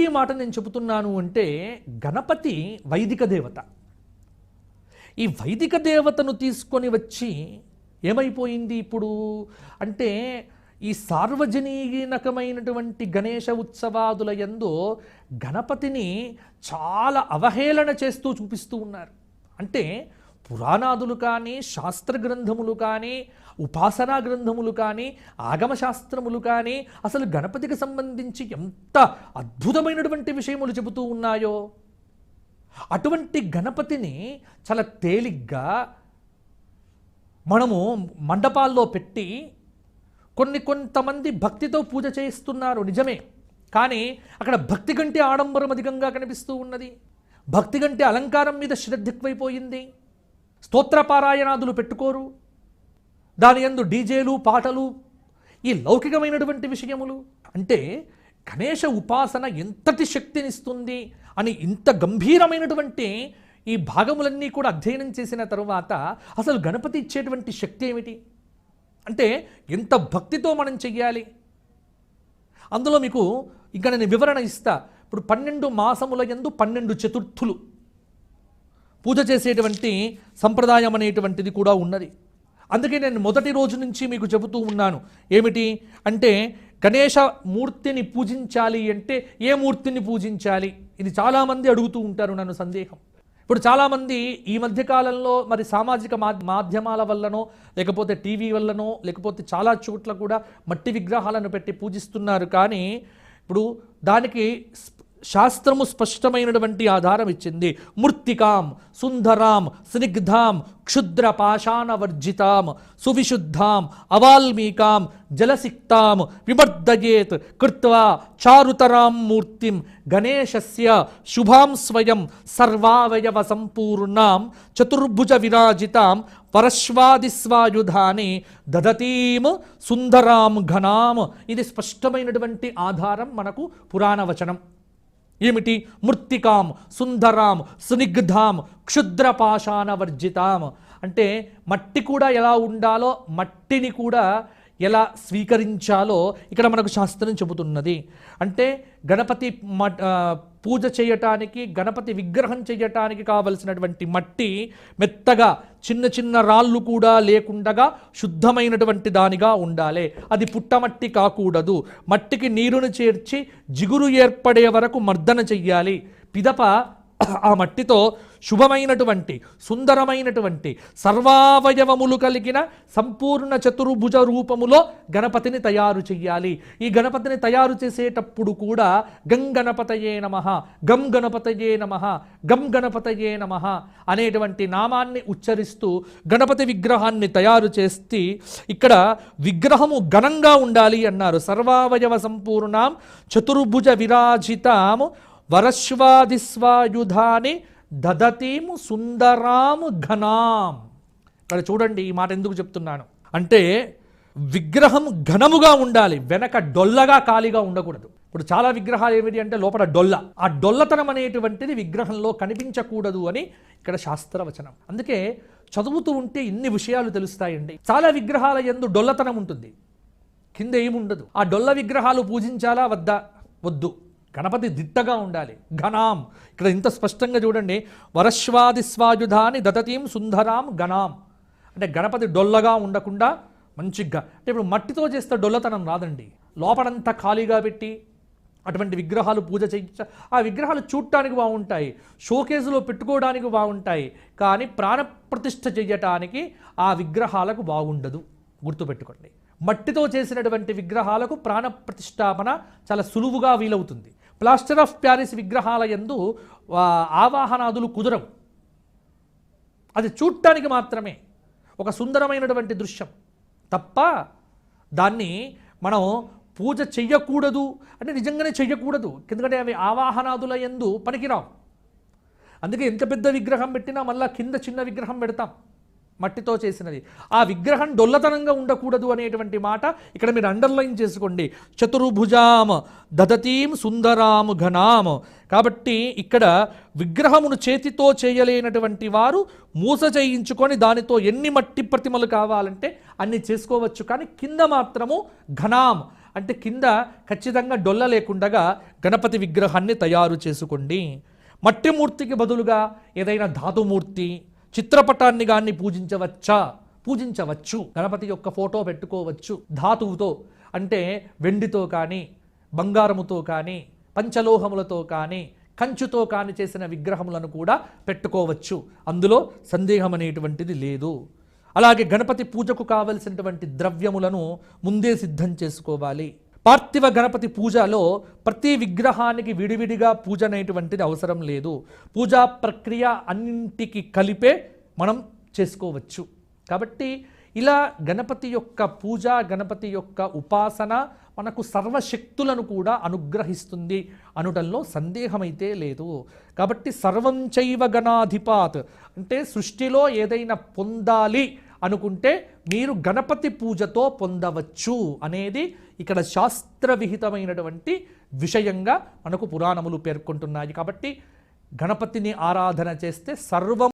ఎందుకు ఈ మాట నేను చెబుతున్నాను అంటే గణపతి వైదిక దేవత. ఈ వైదిక దేవతను తీసుకొని వచ్చి ఏమైపోయింది ఇప్పుడు? అంటే ఈ సార్వజనీనకమైనటువంటి గణేష ఉత్సవాదుల యందు గణపతిని చాలా అవహేళన చేస్తూ చూపిస్తూ ఉన్నారు. అంటే పురాణాదులు కానీ శాస్త్ర గ్రంథములు కానీ ఉపాసనా గ్రంథములు కానీ ఆగమ శాస్త్రములు కానీ అసలు గణపతికి సంబంధించి ఎంత అద్భుతమైనటువంటి విషయములు చెబుతూ ఉన్నాయో. అటువంటి గణపతిని చాలా తేలిగ్గా మనము మండపాల్లో పెట్టి కొన్ని కొంతమంది భక్తితో పూజ చేయిస్తున్నారు నిజమే. కానీ అక్కడ భక్తి కంటే ఆడంబరం అధికంగా కనిపిస్తూ ఉన్నది. భక్తి కంటే అలంకారం మీద శ్రద్ధ ఎక్కువైపోయింది. స్తోత్రపారాయణాదులు పెట్టుకోరు. దాని యందు డీజేలు పాటలు ఈ లౌకికమైనటువంటి విషయములు. అంటే గణేష ఉపాసన ఎంతటి శక్తినిస్తుంది అని ఇంత గంభీరమైనటువంటి ఈ భాగములన్నీ కూడా అధ్యయనం చేసిన తరువాత అసలు గణపతి ఇచ్చేటువంటి శక్తి ఏమిటి? అంటే ఎంత భక్తితో మనం చెయ్యాలి? అందులో మీకు ఇంకా నేను వివరణ ఇస్తా. ఇప్పుడు పన్నెండు మాసముల యందు పన్నెండు చతుర్థులు. పూజ చేసేటువంటి సంప్రదాయం అనేటువంటిది కూడా ఉన్నది. అందుకే నేను మొదటి రోజు నుంచి మీకు చెబుతూ ఉన్నాను. ఏమిటి? అంటే గణేష మూర్తిని పూజించాలి అంటే ఏ మూర్తిని పూజించాలి? ఇది చాలామంది అడుగుతూ ఉంటారు నన్ను సందేహం. ఇప్పుడు చాలామంది ఈ మధ్యకాలంలో మరి సామాజిక మా మాధ్యమాల వల్లనో లేకపోతే టీవీ వల్లనో లేకపోతే చాలా చోట్ల కూడా మట్టి విగ్రహాలను పెట్టి పూజిస్తున్నారు. కానీ ఇప్పుడు దానికి శాస్త్రము స్పష్టమైనటువంటి ఆధారం ఇచ్చింది. మృత్తికాం సుందరాం స్నిగ్ధాం క్షుద్ర పాషాణవర్జితాం సువిశుద్ధాం అవాల్మీకాం జలసిక్తాం విమర్దయేత్ కృత్వా చారుతరాం మూర్తిం గణేశస్య శుభాం స్వయం సర్వావయవ సంపూర్ణాం చతుర్భుజ విరాజితాం పరశ్వాదిస్వాయుధాని దదతీం సుందరాం ఘనాం. ఇది స్పష్టమైనటువంటి ఆధారం మనకు పురాణ వచనం. ఏమిటి? మృత్తికాం సుందరాం సునిగ్ధాం క్షుద్రపాషాణ వర్జితాం అంటే మట్టి కూడా ఎలా ఉండాలో మట్టిని కూడా ఎలా స్వీకరించాలో ఇక్కడ మనకు శాస్త్రం చెబుతున్నది. అంటే గణపతి మ- పూజ చేయటానికి గణపతి విగ్రహం చేయటానికి కావలసినటువంటి మట్టి మెత్తగా చిన్న చిన్న రాళ్ళు కూడా లేకుండగా శుద్ధమైనటువంటి దానిగా ఉండాలి. అది పుట్టమట్టి కాకూడదు. మట్టికి నీరును చేర్చి జిగురు ఏర్పడే వరకు మర్దన చెయ్యాలి. పిదప ఆ మట్టితో శుభమైనటువంటి సుందరమైనటువంటి సర్వావయవములు కలిగిన సంపూర్ణ చతుర్భుజ రూపములో గణపతిని తయారు చెయ్యాలి. ఈ గణపతిని తయారు చేసేటప్పుడు కూడా గం గణపతయే నమ గం గణపతయే నమ గం గణపతయే నమ అనేటువంటి నామాన్ని ఉచ్చరిస్తూ గణపతి విగ్రహాన్ని తయారు చేస్తే ఇక్కడ విగ్రహము ఘనంగా ఉండాలి అన్నారు. సర్వావయవ సంపూర్ణాం చతుర్భుజ విరాజితాం వరశ్వాదిస్వాయుధాని దదతీము సుందరాము ఘనాం. ఇక్కడ చూడండి ఈ మాట ఎందుకు చెప్తున్నాను? అంటే విగ్రహం ఘనముగా ఉండాలి వెనక డొల్లగా ఖాళీగా ఉండకూడదు. ఇప్పుడు చాలా విగ్రహాలు ఏమిటి అంటే లోపల డొల్ల. ఆ డొల్లతనం అనేటువంటిది విగ్రహంలో కనిపించకూడదు అని ఇక్కడ శాస్త్రవచనం. అందుకే చదువుతూ ఉంటే ఇన్ని విషయాలు తెలుస్తాయండి. చాలా విగ్రహాల ఎందు డొల్లతనం ఉంటుంది. కింద ఏముండదు. ఆ డొల్ల విగ్రహాలు పూజించాలా? వద్దా? వద్దు. గణపతి దిట్టగా ఉండాలి. ఘనాం ఇక్కడ ఇంత స్పష్టంగా చూడండి. వరశ్వాదిస్వాయుధాని దతతీం సుందరాం గణాం. అంటే గణపతి డొల్లగా ఉండకుండా మంచిగా అంటే ఇప్పుడు మట్టితో చేస్తే డొల్లతనం రాదండి. లోపలంతా ఖాళీగా పెట్టి అటువంటి విగ్రహాలు పూజ చేయించ ఆ విగ్రహాలు చూడటానికి బాగుంటాయి. షోకేసులో పెట్టుకోవడానికి బాగుంటాయి. కానీ ప్రాణప్రతిష్ఠ చేయటానికి ఆ విగ్రహాలకు బాగుండదు. గుర్తుపెట్టుకోండి. మట్టితో చేసినటువంటి విగ్రహాలకు ప్రాణప్రతిష్టాపన చాలా సులువుగా వీలవుతుంది. ప్లాస్టర్ ఆఫ్ ప్యారిస్ విగ్రహాల యందు ఆవాహనాదులు కుదరవు. అది చూడటానికి మాత్రమే. ఒక సుందరమైనటువంటి దృశ్యం. తప్ప దాన్ని మనం పూజ చెయ్యకూడదు అంటే నిజంగానే చెయ్యకూడదు. ఎందుకంటే అవి ఆవాహనాదుల ఎందు పనికిరావు. అందుకే ఎంత పెద్ద విగ్రహం పెట్టినా మళ్ళా కింద చిన్న విగ్రహం పెడతాం. మట్టితో చేసినది. ఆ విగ్రహం డొల్లతనంగా ఉండకూడదు అనేటువంటి మాట ఇక్కడ మీరు అండర్లైన్ చేసుకోండి. చతుర్భుజాం దదతీం సుందరాం ఘనాం కాబట్టి ఇక్కడ విగ్రహమును చేతితో చేయలేనటువంటి వారు మూస చేయించుకొని దానితో ఎన్ని మట్టి ప్రతిమలు కావాలంటే అన్ని చేసుకోవచ్చు. కానీ కింద మాత్రము ఘనాం. అంటే కింద ఖచ్చితంగా డొల్ల లేకుండగా గణపతి విగ్రహాన్ని తయారు చేసుకోండి. మట్టి మూర్తికి బదులుగా ఏదైనా ధాతుమూర్తి చిత్రపటాన్ని కానీ పూజించవచ్చా? పూజించవచ్చు. గణపతి యొక్క ఫోటో పెట్టుకోవచ్చు. ధాతువుతో అంటే వెండితో కానీ బంగారముతో కానీ పంచలోహములతో కానీ కంచుతో కాని చేసిన విగ్రహములను కూడా పెట్టుకోవచ్చు. అందులో సందేహం అనేటువంటిది లేదు. అలాగే గణపతి పూజకు కావలసినటువంటి ద్రవ్యములను ముందే సిద్ధం చేసుకోవాలి. పార్థివ గణపతి పూజలో ప్రతి విగ్రహానికి విడివిడిగా పూజ అనేటువంటిది అవసరం లేదు. పూజా ప్రక్రియ అన్నింటికి కలిపే మనం చేసుకోవచ్చు. కాబట్టి ఇలా గణపతి యొక్క పూజ గణపతి యొక్క ఉపాసన మనకు సర్వశక్తులను కూడా అనుగ్రహిస్తుంది అనుటంలో సందేహమైతే లేదు. కాబట్టి సర్వం చైవ గణాధిపాత్ అంటే సృష్టిలో ఏదైనా పొందాలి అనుకుంటే మీరు గణపతి పూజతో పొందవచ్చు అనేది ఇక్కడ శాస్త్ర విహితమైనటువంటి విషయంగా మనకు పురాణములు పేర్కొంటున్నాయి. కాబట్టి గణపతిని ఆరాధన చేస్తే సర్వం